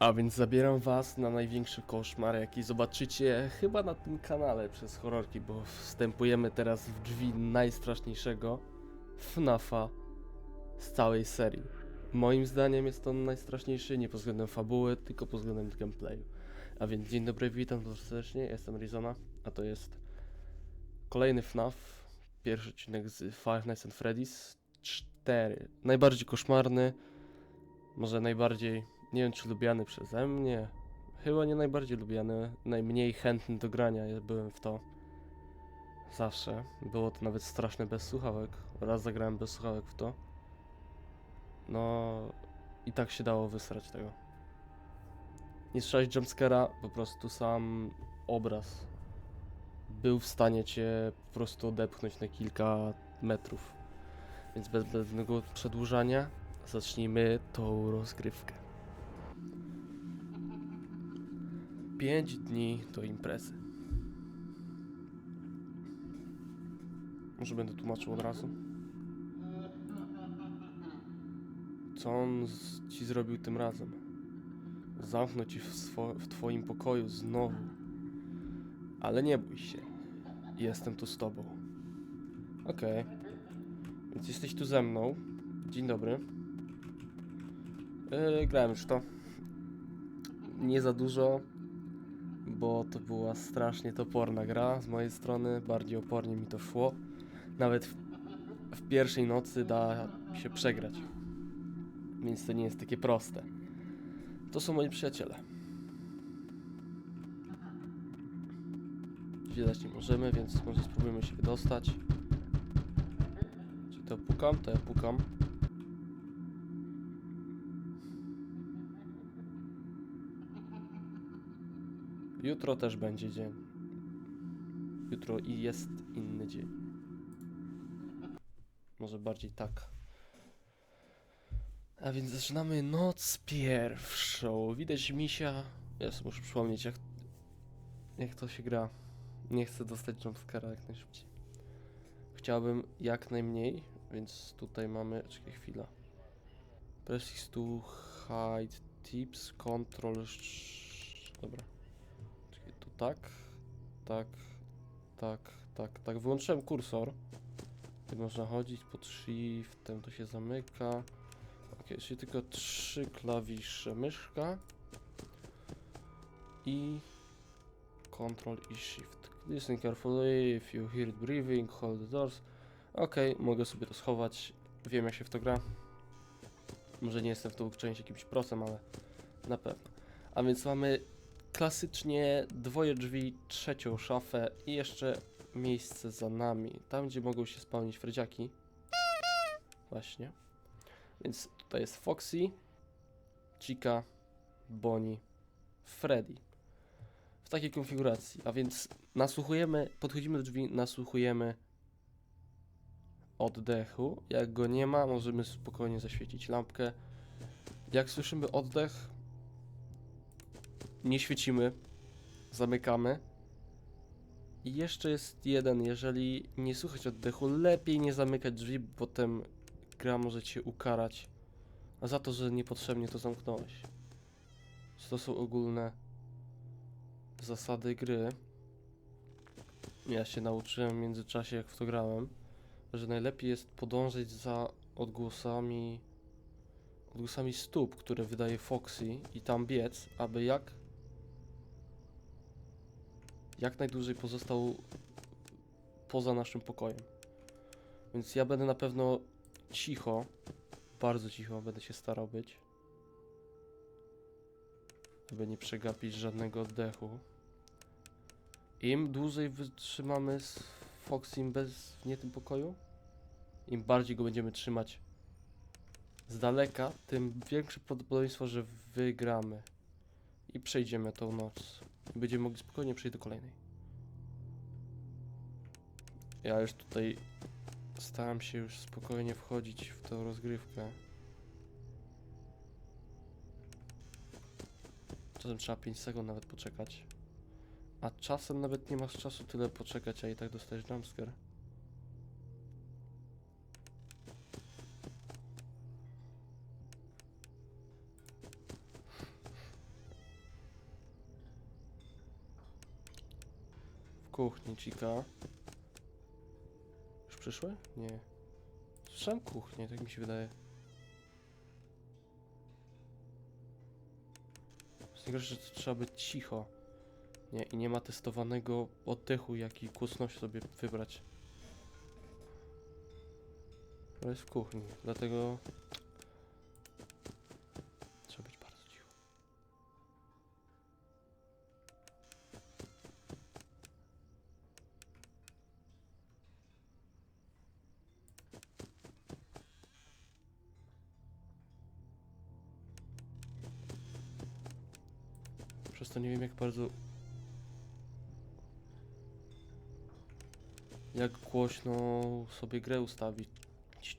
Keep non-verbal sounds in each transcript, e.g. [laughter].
A więc zabieram was na największy koszmar, jaki zobaczycie chyba na tym kanale przez horrorki, bo wstępujemy teraz w drzwi najstraszniejszego FNAFa z całej serii. Moim zdaniem jest on najstraszniejszy nie pod względem fabuły, tylko pod względem gameplayu. A więc dzień dobry, witam was serdecznie, jestem Rizona, a to jest kolejny FNAF, pierwszy odcinek z Five Nights at Freddy's 4. Najbardziej koszmarny, może najbardziej, nie wiem czy lubiany przeze mnie, chyba nie najbardziej lubiany, najmniej chętny do grania, ja byłem w to zawsze. Było to nawet straszne bez słuchawek, raz zagrałem bez słuchawek w to. No i tak się dało wysrać tego. Nie słyszałeś jumpscare'a, po prostu sam obraz był w stanie cię po prostu odepchnąć na kilka metrów. Więc bez zbędnego przedłużania zacznijmy tą rozgrywkę. 5 dni do imprezy. Może będę tłumaczył od razu. Co on ci zrobił tym razem? Zamknął ci w, w twoim pokoju znowu. Ale nie bój się. Jestem tu z tobą. Okej. Więc jesteś tu ze mną. Dzień dobry. Yy, grałem już to. Nie za dużo, bo to była strasznie toporna gra z mojej strony. Bardziej opornie mi to szło. Nawet w, w pierwszej nocy da się przegrać. Więc to nie jest takie proste. To są moi przyjaciele. Widać nie możemy, więc może spróbujemy się wydostać. Czy to pukam? To ja pukam. Jutro też będzie dzień. Jutro i jest inny dzień. Może bardziej tak. A więc zaczynamy noc pierwszą. Widać misia. Ja sobie muszę przypomnieć jak, jak to się gra. Nie chcę dostać jumpscare'a jak najszybciej. Chciałbym jak najmniej, więc tutaj mamy... Czekaj chwila. Press to hide tips, control... Dobra. Tak, tak, tak, tak, tak. Wyłączyłem kursor. Można chodzić pod shiftem, to się zamyka. Ok, czyli tylko trzy klawisze. Myszka i Control i Shift. Listen carefully, if you hear breathing, hold the doors. Ok, mogę sobie to schować. Wiem jak się w to gra. Może nie jestem w to uczeń jakimś procem, ale na pewno. A więc mamy klasycznie dwoje drzwi, trzecią szafę i jeszcze miejsce za nami. Tam, gdzie mogą się spełnić fredziaki. Właśnie. Więc tutaj jest Foxy, Chica, Bonnie, Freddy. W takiej konfiguracji. A więc nasłuchujemy, podchodzimy do drzwi, nasłuchujemy oddechu. Jak go nie ma, możemy spokojnie zaświecić lampkę. Jak słyszymy oddech, nie świecimy, zamykamy. I jeszcze jest jeden, jeżeli nie słychać oddechu, lepiej nie zamykać drzwi, bo potem gra może cię ukarać za to, że niepotrzebnie to zamknąłeś. To są ogólne zasady gry. Ja się nauczyłem w międzyczasie, jak w to grałem, że najlepiej jest podążać za odgłosami odgłosami stóp, które wydaje Foxy i tam biec, aby jak jak najdłużej pozostał poza naszym pokojem. Więc ja będę na pewno cicho, bardzo cicho będę się starał być. Aby nie przegapić żadnego oddechu. Im dłużej wytrzymamy z Foxim bez nie tym pokoju, im bardziej go będziemy trzymać z daleka, tym większe prawdopodobieństwo, że wygramy. I przejdziemy tą noc. I będziemy mogli spokojnie przejść do kolejnej. Ja już tutaj Staram się już spokojnie wchodzić w tą rozgrywkę. Czasem trzeba 5 sekund nawet poczekać. A czasem nawet nie masz czasu tyle poczekać, a i tak dostajesz jumpscare. Kuchni, Chica. Już przyszły? Nie. Słyszałem kuchnię, tak mi się wydaje. Z tego, że trzeba być cicho. Nie, i nie ma testowanego oddechu, jaki kłusność sobie wybrać. To jest w kuchni, dlatego Przez to nie wiem jak bardzo jak głośno sobie grę ustawić,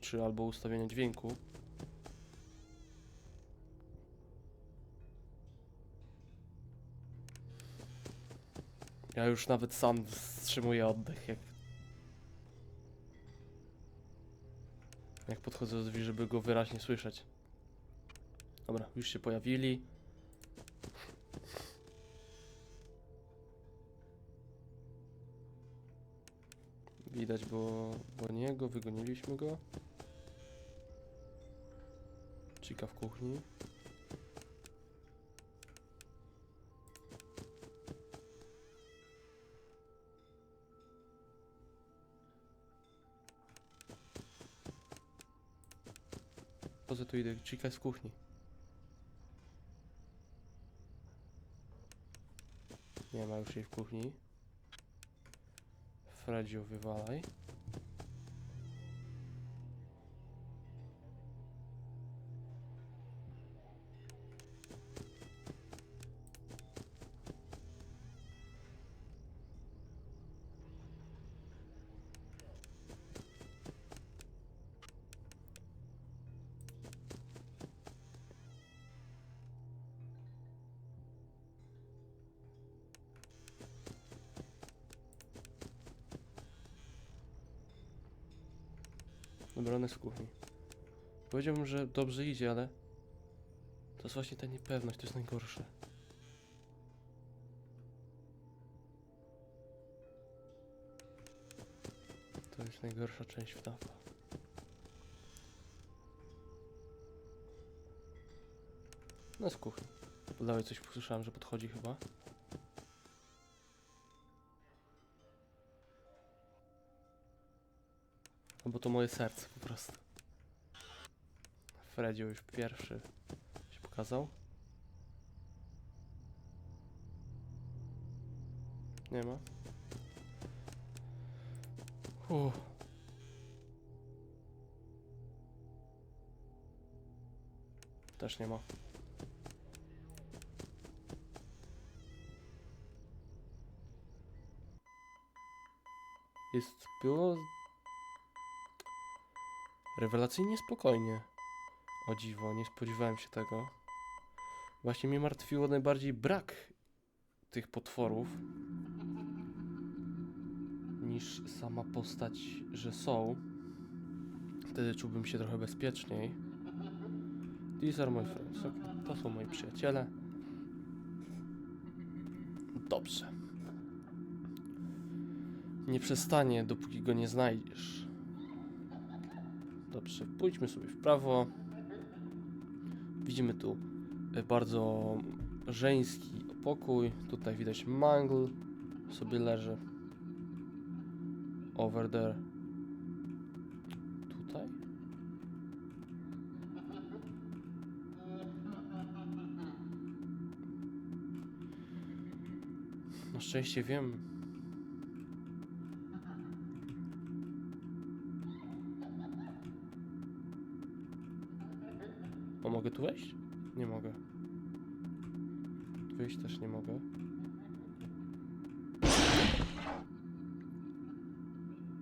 czy albo ustawienie dźwięku. Ja już nawet sam wstrzymuję oddech, jak jak podchodzę do drzwi, żeby go wyraźnie słyszeć. Dobra, już się pojawili. Widać było, bo niego, wygoniliśmy go. Chica w kuchni. Poza tu idę, Chica jest w kuchni. Nie ma już jej w kuchni. Fredzio, wywalaj. Dobra, on jest w kuchni. Powiedziałbym, że dobrze idzie, ale to jest właśnie ta niepewność, to jest najgorsze. To jest najgorsza część FNAFa. No w kuchni. Dalej coś usłyszałem, że podchodzi chyba. No bo to moje serce po prostu. Fredzio już pierwszy się pokazał. Nie ma. Uff. Też nie ma. Jest, było Rewelacyjnie spokojnie. O dziwo, nie spodziewałem się tego. Właśnie mnie martwiło najbardziej brak tych potworów niż sama postać, że są. Wtedy czułbym się trochę bezpieczniej. These are my friends. To są moi przyjaciele. Dobrze. Nie przestanie, dopóki go nie znajdziesz. Dobrze, pójdźmy sobie w prawo. Widzimy tu e, bardzo żeński pokój. Tutaj widać mangle sobie leży. Over there. Tutaj? Na szczęście wiem. Mogę tu wejść? Nie mogę. Tu Wyjść też nie mogę.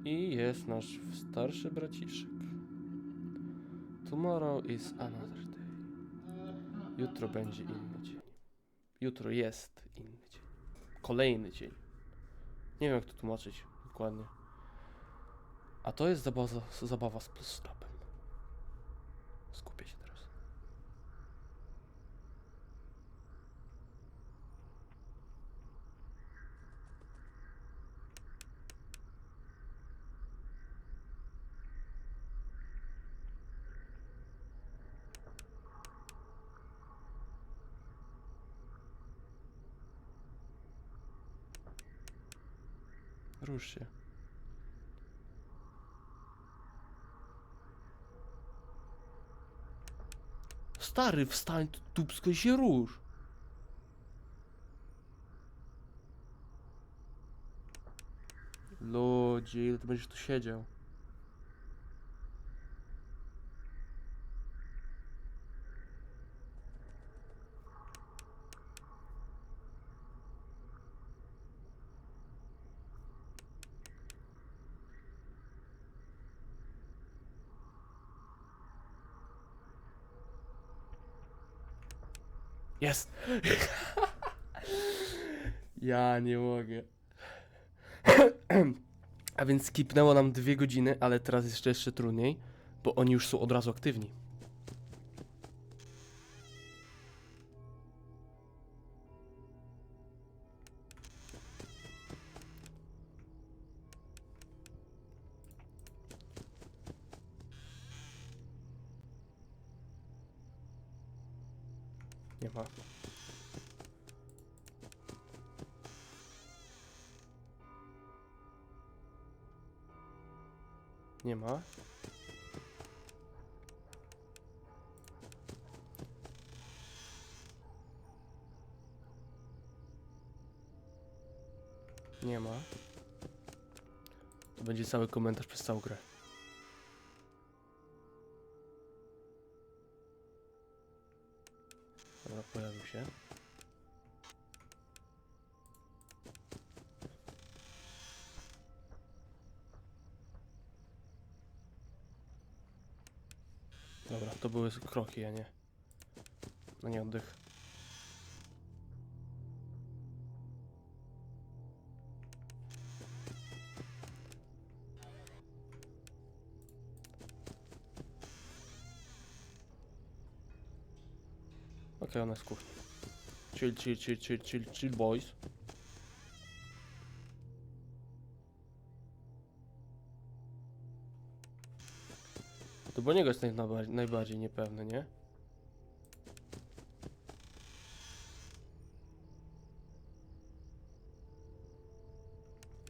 I jest nasz starszy braciszek. Tomorrow is another day. Jutro będzie inny dzień. Jutro jest inny dzień. Kolejny dzień. Nie wiem jak to tłumaczyć dokładnie. A to jest zabawa, zabawa z plusstopem. Skupię się teraz. Rusz się. Stary, wstań, dupsko się rusz. Ludzie, ile ty będziesz tu siedział? Jest! [laughs] ja nie mogę. [clears throat] A więc skipnęło nam dwie godziny, ale teraz jest jeszcze, trudniej, bo oni już są od razu aktywni. Nie ma. Nie ma. Nie ma. To będzie cały komentarz przez całą grę. Dobra, to były kroki, a nie. No nie oddech. Okej, ona jest kuchni. Chill, chill, chill, chill, chill, chill, boys. Bo niego jest naj, najbardziej, najbardziej niepewny, nie?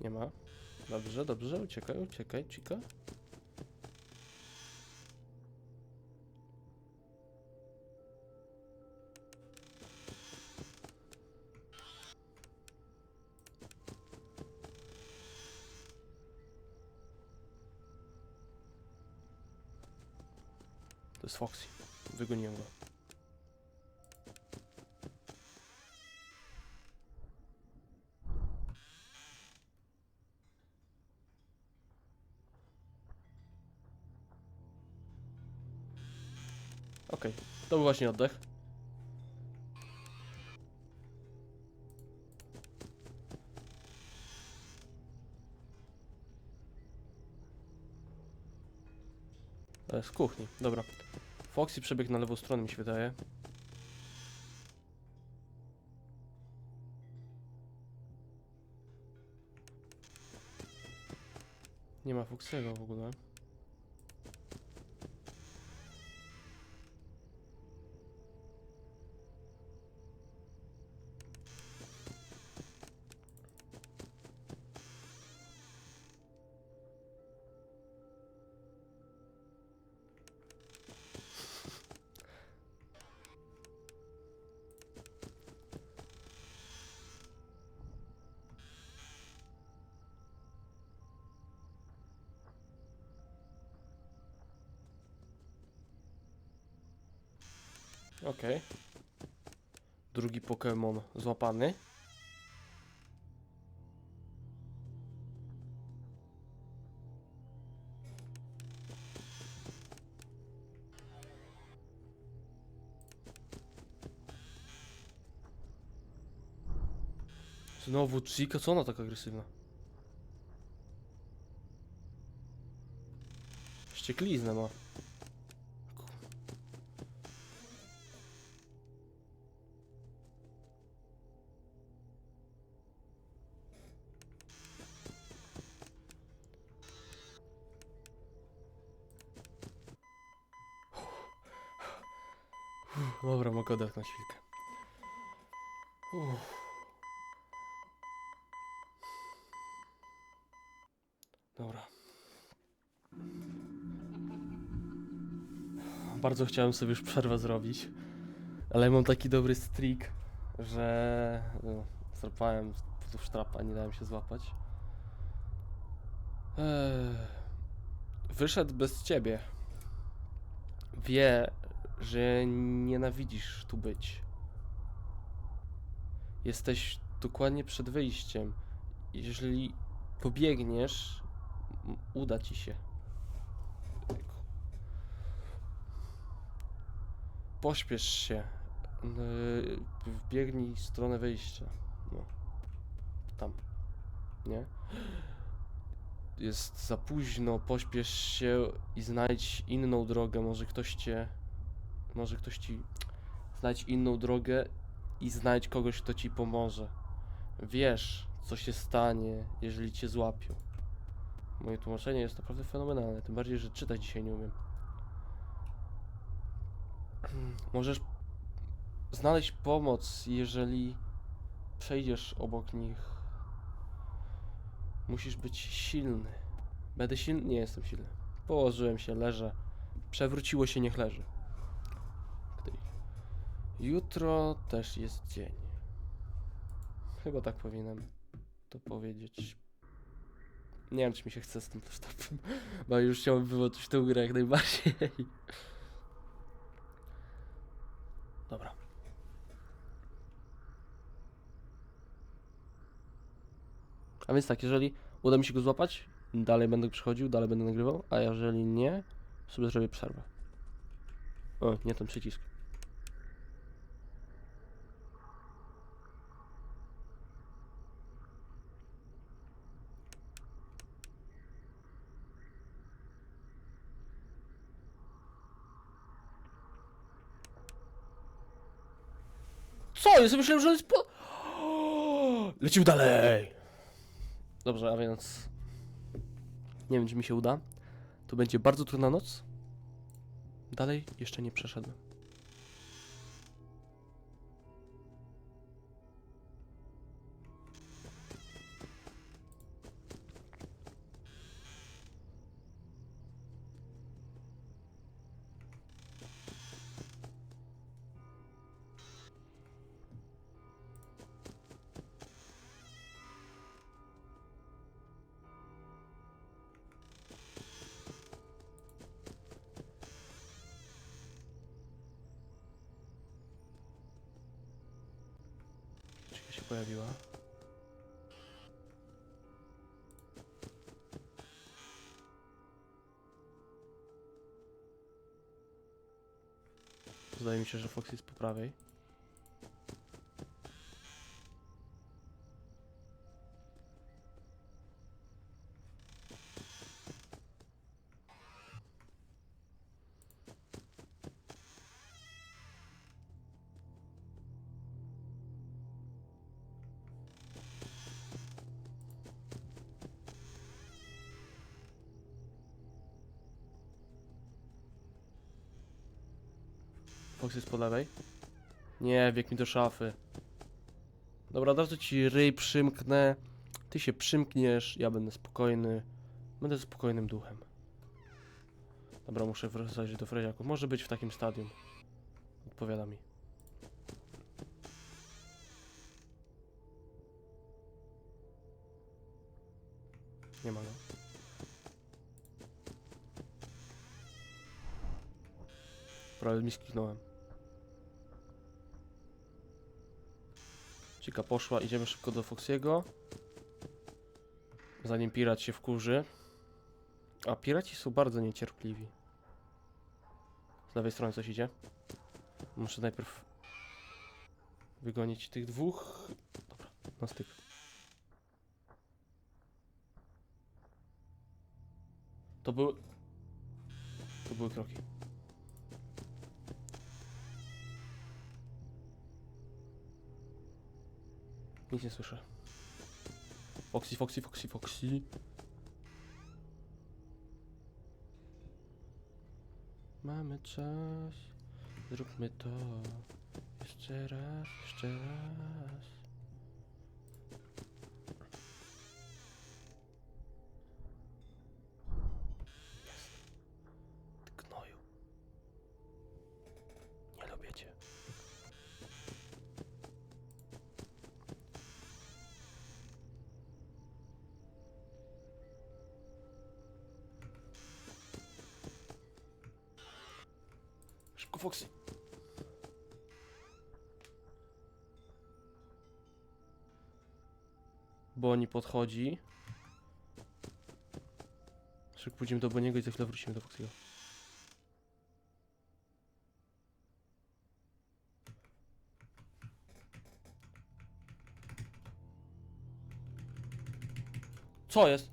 Nie ma. Dobrze, dobrze, uciekaj, uciekaj, cika. Jest Foxy. Wygoniłem go. Okej, to był właśnie oddech. Z kuchni, dobra. Foxy przebiegł na lewą stronę, mi się wydaje. Nie ma Foxy'ego w ogóle. Okej. Drugi Pokémon złapany. Znowu Chica, co ona taka agresywna? Ściekliznę ma. Dobra, mogę odetchnąć chwilkę. Uff. Dobra. Bardzo chciałem sobie już przerwę zrobić, ale mam taki dobry streak, że no, zrapałem tu sztrapa, nie dałem się złapać. Eee, wyszedł bez ciebie. Wie, że nienawidzisz tu być. Jesteś dokładnie przed wyjściem. Jeżeli pobiegniesz, uda ci się. Pośpiesz się. Yy, Wbiegnij w stronę wyjścia. No. Tam. Nie? Jest za późno, pośpiesz się i znajdź inną drogę. Może ktoś cię. Może ktoś ci. Znajdź inną drogę i znajdź kogoś, kto ci pomoże. Wiesz, co się stanie, jeżeli cię złapią. Moje tłumaczenie jest naprawdę fenomenalne, tym bardziej, że czytać dzisiaj nie umiem. [clears throat] Możesz znaleźć pomoc, jeżeli przejdziesz obok nich. Musisz być silny. Będę silny? Nie jestem silny. Położyłem się, leżę. Przewróciło się, niech leży. Jutro też jest dzień. Chyba tak powinienem to powiedzieć. Nie wiem, czy mi się chce z tym flashtabem, [laughs] bo już chciałbym wyłączyć tę grę jak najbardziej. Dobra. A więc tak, jeżeli uda mi się go złapać, dalej będę przychodził, dalej będę nagrywał, a jeżeli nie, sobie zrobię przerwę. O, nie ten przycisk. Co? jest? myślałem, że jest po... Lecimy dalej! Dobrze, a więc... Nie wiem, czy mi się uda. To będzie bardzo trudna noc. Dalej jeszcze nie przeszedłem. Pojawiła? Zdaje mi się, że Fox jest po prawej. Fox jest po lewej. Nie, bieg mi do szafy. Dobra, od razu ci ryj przymknę. Ty się przymkniesz, ja będę spokojny. Będę spokojnym duchem. Dobra, muszę wracać do Freziaków. Może być w takim stadium. Odpowiada mi. Nie ma go. Prawie mi skliknąłem. Cika poszła, idziemy szybko do Foxiego. Zanim pirat się wkurzy. A piraci są bardzo niecierpliwi. Z lewej strony coś idzie. Muszę najpierw wygonić tych dwóch. Dobra, na styk. To były... To były kroki. Nic nie słyszę. Foxy, Foxy, Foxy, Foxy. Mamy czas. Zróbmy to. Jeszcze raz, jeszcze raz. Boni podchodzi. Szybko pójdziemy do Boniego i za chwilę wrócimy do Foxy'ego. Co jest?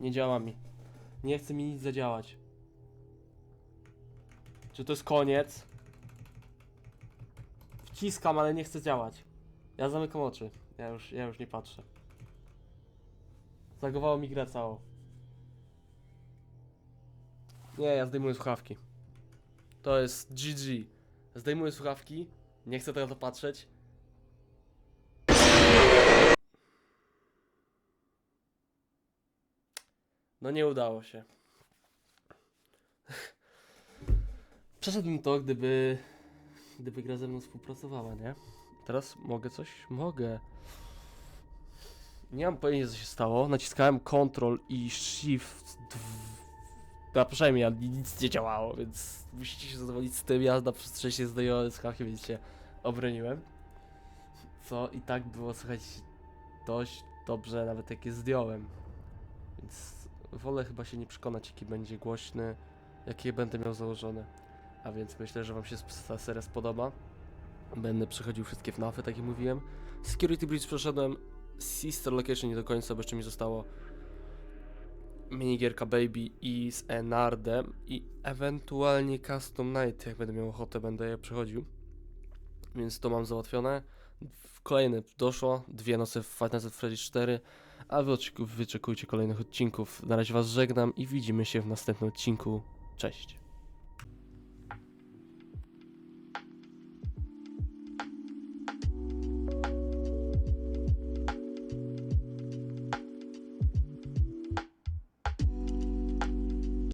Nie działa mi. Nie chce mi nic zadziałać. Czy to jest koniec? Wciskam, ale nie chce działać. Ja zamykam oczy. Ja już, ja już nie patrzę. Zagowało mi grę całą. Nie, ja zdejmuję słuchawki. To jest GG. Zdejmuję słuchawki. Nie chcę teraz patrzeć. No nie udało się. Przeszedłbym to, gdyby. Gdyby gra ze mną współpracowała, nie? Teraz mogę coś? Mogę. Nie mam pojęcia, co się stało. Naciskałem Ctrl i Shift. Przynajmniej ja- nic nie działało, więc musicie się zadowolić z tym. Ja na przestrzeni zdejmowałem z hachy, więc się obroniłem. Co i tak było słychać dość dobrze, nawet jak je zdjąłem. Więc wolę chyba się nie przekonać, jaki będzie głośny, jakie będę miał założone. A więc myślę, że Wam się ta seria spodoba. Będę przechodził wszystkie FNAFy, tak jak mówiłem. Security Breach przeszedłem. Sister Location nie do końca, bo jeszcze mi zostało minigierka Baby i z Enardem i ewentualnie Custom Night, jak będę miał ochotę, będę je przechodził. Więc to mam załatwione. Kolejne doszło, dwie noce w Five Nights at Freddy's 4, a wy wyczekujcie kolejnych odcinków. Na razie was żegnam i widzimy się w następnym odcinku. Cześć.